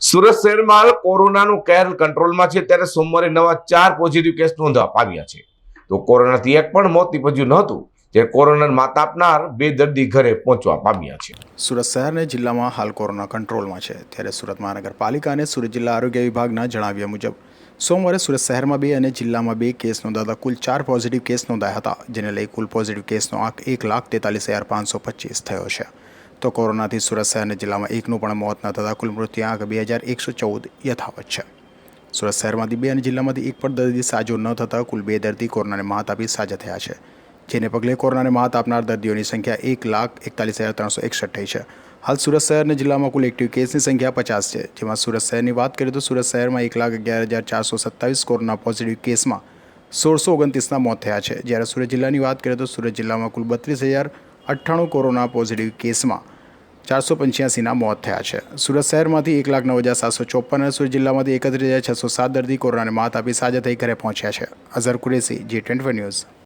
સુરત શહેરમાં કોરોનાનું કેર કંટ્રોલમાં છે, ત્યારે સોમવારે નવા ચાર પોઝિટિવ કેસ નોંધવા પામ્યા છે. તો કોરોનાથી એક પણ મોત નીપજ્યું નહોતું જે કોરોનાને માત આપનાર બે દર્દી ઘરે પહોંચવા પામ્યા છે. સુરત શહેર અને જિલ્લામાં હાલ કોરોના કંટ્રોલમાં છે, ત્યારે સુરત મહાનગરપાલિકા અને સુરત જિલ્લા આરોગ્ય વિભાગના જણાવ્યા મુજબ, સોમવારે સુરત શહેરમાં બે અને જિલ્લામાં બે કેસ નોંધાતા કુલ ચાર પોઝિટિવ કેસ નોંધાયા હતા, જેને લઈ કુલ પોઝિટિવ કેસનો આંક એક લાખ તેતાલીસ હજાર પાંચસો પચીસ થયો છે. તો કોરોનાથી સુરત શહેરના જિલ્લામાં એકનું પણ મોત ન થતાં કુલ મૃત્યુ આંક બે હજાર એકસો ચૌદ યથાવત છે. સુરત શહેરમાંથી બે અને જિલ્લામાંથી એક પણ દર્દી સાજો ન થતાં કુલ બે દર્દી કોરોનાને માત આપી સાજા થયા છે, જેને પગલે કોરોનાને માત આપનાર દર્દીઓની સંખ્યા એક લાખ એકતાલીસ હજાર ત્રણસો એકસઠ થઈ છે. હાલ સુરત શહેરના જિલ્લામાં કુલ એક્ટિવ કેસની સંખ્યા પચાસ છે. જેમાં સુરત શહેરની વાત કરીએ તો સુરત શહેરમાં એક લાખ અગિયાર હજાર ચારસો સત્તાવીસ કોરોના પોઝિટિવ કેસમાં સોળસો ઓગણત્રીસના મોત થયા છે. જ્યારે સુરત જિલ્લાની વાત કરીએ તો સુરત જિલ્લામાં કુલ બત્રીસ હજાર અઠ્ઠાણું કોરોના પોઝિટિવ કેસમાં ચારસો પંચ્યાસીના મોત થયા છે. સુરત શહેરમાંથી એક લાખ નવ હજાર સાતસો ચોપન અને સુરત જિલ્લામાંથી એકત્રીસ હજાર છસો સાત દર્દી કોરોનાને માત આપી સાજા થઈ ઘરે પહોંચ્યા છે. Azhar Qureshi ji twenty news.